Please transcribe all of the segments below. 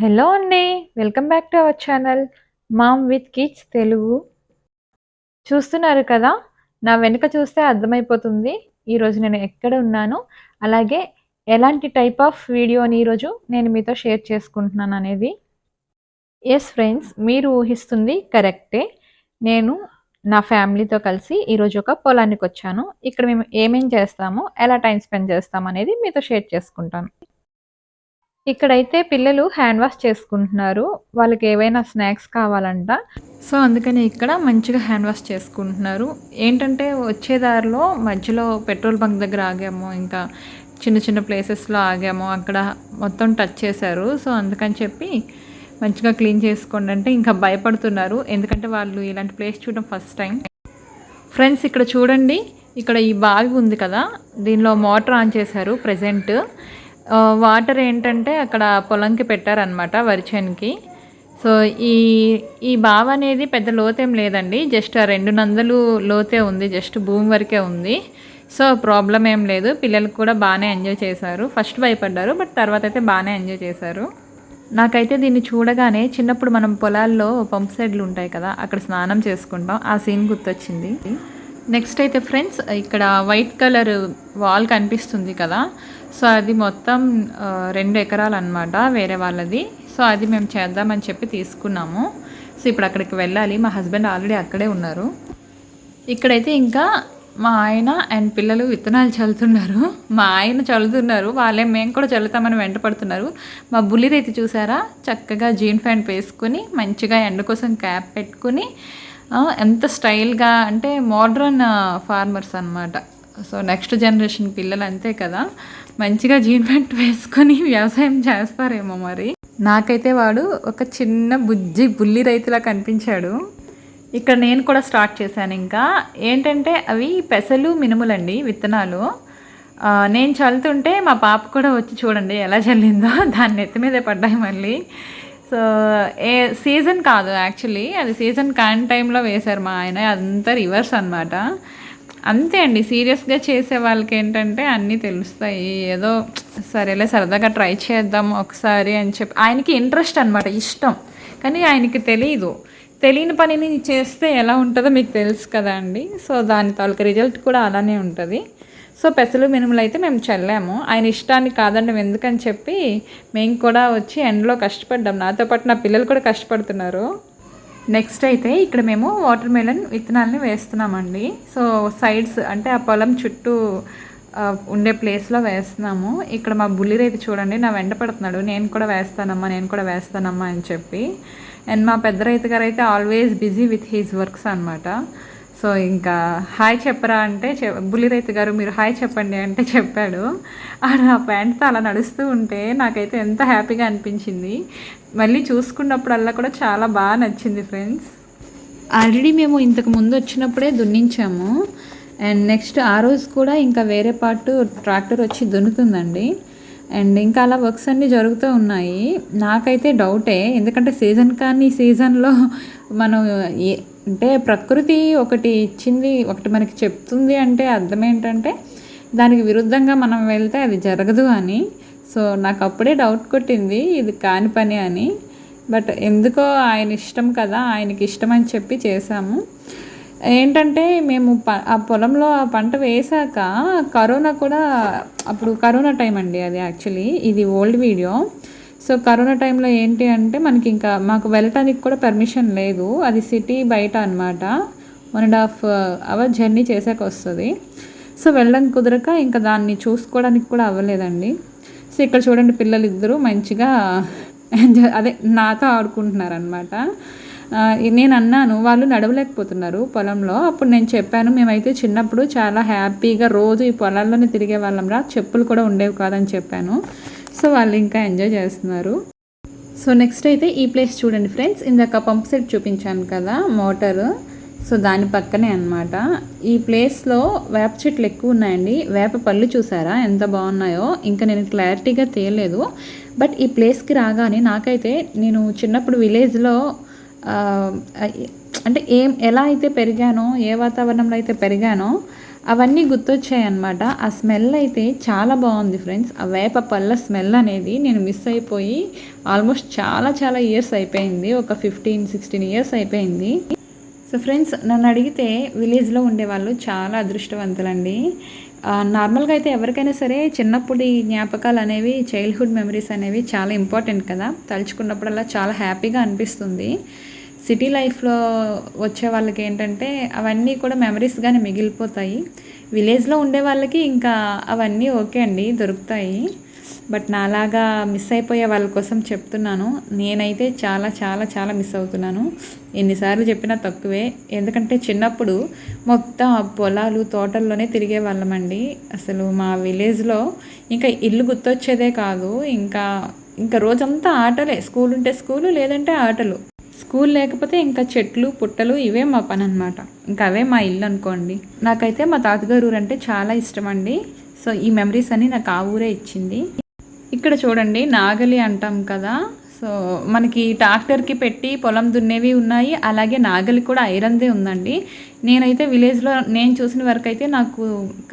Hello అండి welcome back to our channel mom with kids Telugu. చూస్తున్నారు కదా నా వెనుక చూస్తే అర్థమైపోతుంది. ఈరోజు నేను ఎక్కడ ఉన్నాను అలాగే ఎలాంటి టైప్ ఆఫ్ వీడియోని ఈరోజు నేను మీతో షేర్ చేసుకుంటున్నాను అనేది. ఎస్ ఫ్రెండ్స్ మీరు ఊహిస్తుంది కరెక్టే. నేను నా ఫ్యామిలీతో కలిసి ఈరోజు ఒక పొలానికి వచ్చాను. ఇక్కడ మేము ఏమేం చేస్తామో ఎలా టైం స్పెండ్ చేస్తాం అనేది మీతో షేర్ చేసుకుంటాను. ఇక్కడైతే పిల్లలు హ్యాండ్ వాష్ చేసుకుంటున్నారు. వాళ్ళకి ఏవైనా స్నాక్స్ కావాలంట. సో అందుకని ఇక్కడ మంచిగా హ్యాండ్ వాష్ చేసుకుంటున్నారు. ఏంటంటే వచ్చే దారిలో మధ్యలో పెట్రోల్ బంక్ దగ్గర ఆగాము. ఇంకా చిన్న చిన్న ప్లేసెస్లో ఆగాము. అక్కడ మొత్తం టచ్ చేశారు. సో అందుకని చెప్పి మంచిగా క్లీన్ చేసుకోండి అంటే ఇంకా భయపడుతున్నారు. ఎందుకంటే వాళ్ళు ఇలాంటి ప్లేస్ చూడడం ఫస్ట్ టైం. ఫ్రెండ్స్ ఇక్కడ చూడండి. ఇక్కడ ఈ బావి ఉంది కదా. దీనిలో మోటార్ ఆన్ చేశారు ప్రజెంట్. వాటర్ ఏంటంటే అక్కడ పొలంకి పెట్టారనమాట వరిచేనికి సో ఈ ఈ బావ అనేది పెద్ద లోతేం లేదండి. జస్ట్ ఆ రెండు నందలు లోతే ఉంది జస్ట్ భూమి వరకే ఉంది. సో ప్రాబ్లం ఏం లేదు. పిల్లలు కూడా బాగానే ఎంజాయ్ చేశారు. ఫస్ట్ భయపడ్డారు బట్ తర్వాత అయితే బాగానే ఎంజాయ్ చేశారు. నాకైతే దీన్ని చూడగానే చిన్నప్పుడు మనం పొలాల్లో పంప్ సైడ్లు ఉంటాయి కదా అక్కడ స్నానం చేసుకుంటాం. ఆ సీన్ గుర్తొచ్చింది. నెక్స్ట్ అయితే ఫ్రెండ్స్ ఇక్కడ వైట్ కలర్ వాల్ కనిపిస్తుంది కదా. సో అది మొత్తం రెండు ఎకరాలు అనమాట వేరే వాళ్ళది. సో అది మేము చేద్దామని చెప్పి తీసుకున్నాము. సో ఇప్పుడు అక్కడికి వెళ్ళాలి. మా హస్బెండ్ ఆల్రెడీ అక్కడే ఉన్నారు. ఇక్కడైతే ఇంకా మా ఆయన అండ్ పిల్లలు విత్తనాలు చల్లుతున్నారు. మా ఆయన చల్లుతున్నారు. వాళ్ళే మేము కూడా చల్లుతామని వెంట పడుతున్నారు. మా బుల్లిరైతే చూసారా? చక్కగా జీన్ ప్యాంట్ వేసుకుని మంచిగా ఎండ కోసం క్యాప్ పెట్టుకుని ఎంత స్టైల్గా అంటే మోడ్రన్ ఫార్మర్స్ అన్నమాట. సో నెక్స్ట్ జనరేషన్ పిల్లలు అంతే కదా. మంచిగా జీన్ ప్యాంట్ వేసుకొని వ్యవసాయం చేస్తారేమో మరి. నాకైతే వాడు ఒక చిన్న బుజ్జి బుల్లి రైతులా కనిపించాడు. ఇక్కడ నేను కూడా స్టార్ట్ చేశాను ఇంకా. ఏంటంటే అవి పెసలు మినుములండి విత్తనాలు. నేను చల్లుతుంటే మా పాప కూడా వచ్చి చూడండి ఎలా చల్లిందో. దాన్ని ఎత్తి మీదే పడ్డాయి మళ్ళీ. సో ఏ సీజన్ కాదు యాక్చువల్లీ. అది సీజన్ కాని టైంలో వేశారు మా ఆయన. అదంతా రివర్స్ అనమాట అంతే అండి. సీరియస్గా చేసే వాళ్ళకి ఏంటంటే అన్నీ తెలుస్తాయి. ఏదో సరేలే సరదాగా ట్రై చేద్దాం ఒకసారి అని చెప్పి. ఆయనకి ఇంట్రెస్ట్ అనమాట ఇష్టం. కానీ ఆయనకి తెలియదు తెలియని పనిని చేస్తే ఎలా ఉంటుందో మీకు తెలుసు కదా అండి. సో దాని తాలూకు రిజల్ట్ కూడా అలానే ఉంటుంది. సో పెసలు మినుములు అయితే మేము చల్లాము. ఆయన ఇష్టాన్ని కాదండి ఎందుకని చెప్పి మేము కూడా వచ్చి ఎండలో కష్టపడ్డాం. నాతో పాటు నా పిల్లలు కూడా కష్టపడుతున్నారు. నెక్స్ట్ అయితే ఇక్కడ మేము వాటర్ మెలన్ విత్తనాలని వేస్తున్నామండి. సో సైడ్స్ అంటే ఆ పొలం చుట్టూ ఉండే ప్లేస్లో వేస్తున్నాము. ఇక్కడ మా బుల్లిరైతు చూడండి నా వెంట పడుతున్నాడు. నేను కూడా వేస్తానమ్మా నేను కూడా వేస్తానమ్మా అని చెప్పి. అండ్ మా పెద్ద రైతు గారు అయితే always busy with his works అనమాట సో ఇంకా హాయ్ చెప్పరా అంటే చె బుల్లిరైతు గారు మీరు హాయ్ చెప్పండి అంటే చెప్పాడు. ఆడ ఆ ప్యాంట్తో అలా నడుస్తూ ఉంటే నాకైతే ఎంత హ్యాపీగా అనిపించింది. మళ్ళీ చూసుకున్నప్పుడల్లా కూడా చాలా బాగా నచ్చింది ఫ్రెండ్స్. ఆల్రెడీ మేము ఇంతకు ముందు వచ్చినప్పుడే దున్నించాము. అండ్ నెక్స్ట్ ఆ రోజు కూడా ఇంకా వేరే పార్ట్ ట్రాక్టర్ వచ్చి దున్నుతుందండి. అండ్ ఇంకా అలా వర్క్స్ అన్నీ జరుగుతూ ఉన్నాయి. నాకైతే డౌటే ఎందుకంటే సీజన్ కానీ సీజన్లో మనం ఏ అంటే ప్రకృతి ఒకటి ఇచ్చింది ఒకటి మనకి చెప్తుంది అంటే అర్థం ఏంటంటే దానికి విరుద్ధంగా మనం వెళ్తే అది జరగదు అని. సో నాకు అప్పుడే డౌట్ కొట్టింది ఇది కాని పని అని. బట్ ఎందుకో ఆయన ఇష్టం కదా ఆయనకి ఇష్టం అని చెప్పి చేశాము. ఏంటంటే మేము ప ఆ పొలంలో ఆ పంట వేశాక కరోనా కూడా అప్పుడు కరోనా టైం అండి అది యాక్చువల్లీ. ఇది ఓల్డ్ వీడియో. సో కరోనా టైంలో ఏంటి అంటే మనకి ఇంకా మాకు వెళ్ళటానికి కూడా పర్మిషన్ లేదు. అది సిటీ బయట అనమాట one and half hour journey చేసాక వస్తుంది. సో వెళ్ళడం కుదరక ఇంకా దాన్ని చూసుకోవడానికి కూడా అవ్వలేదండి. సో ఇక్కడ చూడండి పిల్లలు ఇద్దరు మంచిగా ఎంజాయ్ అదే నాతో ఆడుకుంటున్నారు అనమాట uh, నేను అన్నాను వాళ్ళు నడవలేకపోతున్నారు పొలంలో. అప్పుడు నేను చెప్పాను మేమైతే చిన్నప్పుడు చాలా హ్యాపీగా రోజు ఈ పొలాల్లోనే తిరిగే వాళ్ళం రా చెప్పులు కూడా ఉండేవి కాదని చెప్పాను. సో వాళ్ళు ఇంకా ఎంజాయ్ చేస్తున్నారు. సో నెక్స్ట్ అయితే ఈ ప్లేస్ చూడండి ఫ్రెండ్స్. ఇందాక పంప్ సెట్ చూపించాను కదా మోటారు. సో దాని పక్కనే అన్నమాట. ఈ ప్లేస్లో వేప చెట్లు ఎక్కువ ఉన్నాయండి. వేప పళ్ళు చూసారా? ఎంత బాగున్నాయో. ఇంకా నేను క్లారిటీగా తేయలేదు బట్ ఈ ప్లేస్కి రాగానే నాకైతే నేను చిన్నప్పుడు విలేజ్లో అంటే ఏం ఎలా అయితే పెరిగానో ఏ వాతావరణంలో అయితే పెరిగానో అవన్నీ గుర్తొచ్చాయి అనమాట ఆ స్మెల్ అయితే చాలా బాగుంది ఫ్రెండ్స్. ఆ వేప పళ్ళ స్మెల్ అనేది నేను మిస్ అయిపోయి ఆల్మోస్ట్ చాలా చాలా ఇయర్స్ అయిపోయింది. ఒక ఫిఫ్టీన్ సిక్స్టీన్ ఇయర్స్ అయిపోయింది. సో ఫ్రెండ్స్ నన్ను అడిగితే విలేజ్లో ఉండేవాళ్ళు చాలా అదృష్టవంతులండి. నార్మల్గా అయితే ఎవరికైనా సరే చిన్నప్పుడు ఈ జ్ఞాపకాలు అనేవి చైల్డ్హుడ్ మెమరీస్ అనేవి చాలా ఇంపార్టెంట్ కదా. తలుచుకున్నప్పుడల్లా చాలా హ్యాపీగా అనిపిస్తుంది. సిటీ లైఫ్లో వచ్చే వాళ్ళకి ఏంటంటే అవన్నీ కూడా మెమరీస్గానే మిగిలిపోతాయి. విలేజ్లో ఉండే వాళ్ళకి ఇంకా అవన్నీ ఓకే అండి దొరుకుతాయి. బట్ నాలాగా మిస్ అయిపోయే వాళ్ళ కోసం చెప్తున్నాను. నేనైతే చాలా చాలా చాలా మిస్ అవుతున్నాను. ఎన్నిసార్లు చెప్పినా తక్కువే. ఎందుకంటే చిన్నప్పుడు మొత్తం పొలాలు తోటల్లోనే తిరిగే వాళ్ళమండి అసలు మా విలేజ్లో ఇంకా ఇల్లు గుర్తొచ్చేదే కాదు. ఇంకా ఇంకా రోజంతా ఆటలే. స్కూల్ ఉంటే స్కూలు లేదంటే ఆటలు. స్కూల్ లేకపోతే ఇంకా చెట్లు పుట్టలు ఇవే మా పని అనమాట ఇంకా అవే మా ఇల్లు అనుకోండి. నాకైతే మా తాతగారు ఊరు అంటే చాలా ఇష్టం అండి సో ఈ మెమరీస్ అన్ని నాకు ఆ ఊరే ఇచ్చింది. ఇక్కడ చూడండి నాగలి అంటాం కదా. సో మనకి ట్రాక్టర్కి పెట్టి పొలం దున్నేవి ఉన్నాయి. అలాగే నాగలి కూడా ఐరన్దే ఉందండి. నేనైతే విలేజ్లో నేను చూసిన వరకు అయితే నాకు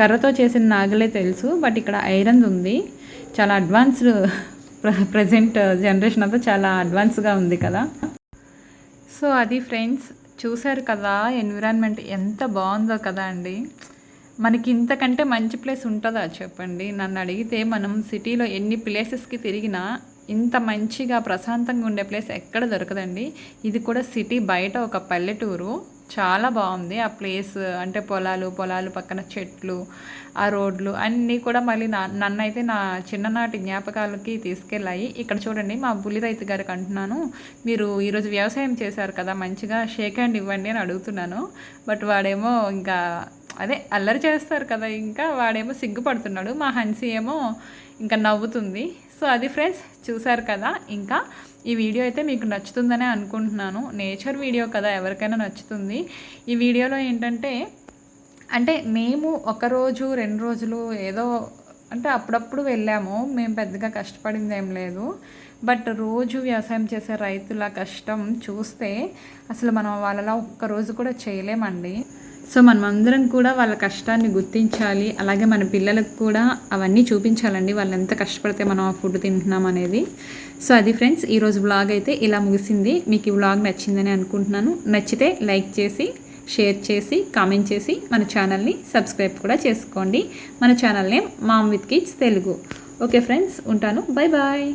కర్రతో చేసిన నాగలే తెలుసు. బట్ ఇక్కడ ఐరన్ ఉంది. చాలా అడ్వాన్స్డ్ ప్రజెంట్ జనరేషన్ అంతా చాలా అడ్వాన్స్గా ఉంది కదా. సో అది ఫ్రెండ్స్ చూశారు కదా ఎన్విరాన్మెంట్ ఎంత బాగుందో కదా అండి. మనకి ఇంతకంటే మంచి ప్లేస్ ఉంటుందా చెప్పండి. నన్ను అడిగితే మనం సిటీలో ఎన్ని ప్లేసెస్కి తిరిగినా ఇంత మంచిగా ప్రశాంతంగా ఉండే ప్లేస్ ఎక్కడ దొరకదండి. ఇది కూడా సిటీ బయట ఒక పల్లెటూరు. చాలా బాగుంది. ఆ ప్లేస్ అంటే పొలాలు పొలాలు పక్కన చెట్లు ఆ రోడ్లు అన్నీ కూడా మళ్ళీ నా నన్నైతే నా చిన్ననాటి జ్ఞాపకాలకి తీసుకెళ్ళాయి. ఇక్కడ చూడండి మా బుల్లి రైతు గారికి అంటున్నాను మీరు ఈరోజు వ్యవసాయం చేశారు కదా మంచిగా షేక్ హ్యాండ్ ఇవ్వండి అని అడుగుతున్నాను. బట్ వాడేమో ఇంకా అదే అల్లరి చేస్తారు కదా ఇంకా వాడేమో సిగ్గుపడుతున్నాడు మా హన్సీ ఏమో ఇంకా నవ్వుతుంది. సో అది ఫ్రెండ్స్ చూసారు కదా ఇంకా ఈ వీడియో అయితే మీకు నచ్చుతుందనే అనుకుంటున్నాను. నేచర్ వీడియో కదా ఎవరికైనా నచ్చుతుంది. ఈ వీడియోలో ఏంటంటే అంటే మేము ఒక రోజు రెండు రోజులు ఏదో అంటే అప్పుడప్పుడు వెళ్ళాము. మేము పెద్దగా కష్టపడింది ఏం లేదు. బట్ రోజు వ్యవసాయం చేసే రైతుల కష్టం చూస్తే అసలు మనం వాళ్ళలా ఒక్క రోజు కూడా చేయలేమండి. సో మనం అందరం కూడా వాళ్ళ కష్టాన్ని గుర్తించాలి. అలాగే మన పిల్లలకు కూడా అవన్నీ చూపించాలండి. వాళ్ళు ఎంత కష్టపడితే మనం ఆ ఫుడ్ తింటున్నాం అనేది. సో అది ఫ్రెండ్స్ ఈరోజు వ్లాగ్ అయితే ఇలా ముగిసింది. మీకు ఈ వ్లాగ్ నచ్చిందని అనుకుంటున్నాను. నచ్చితే లైక్ చేసి షేర్ చేసి కామెంట్ చేసి మన ఛానల్ని సబ్స్క్రైబ్ కూడా చేసుకోండి. మన channel name mom with kids Telugu. Okay friends ఉంటాను. Bye bye.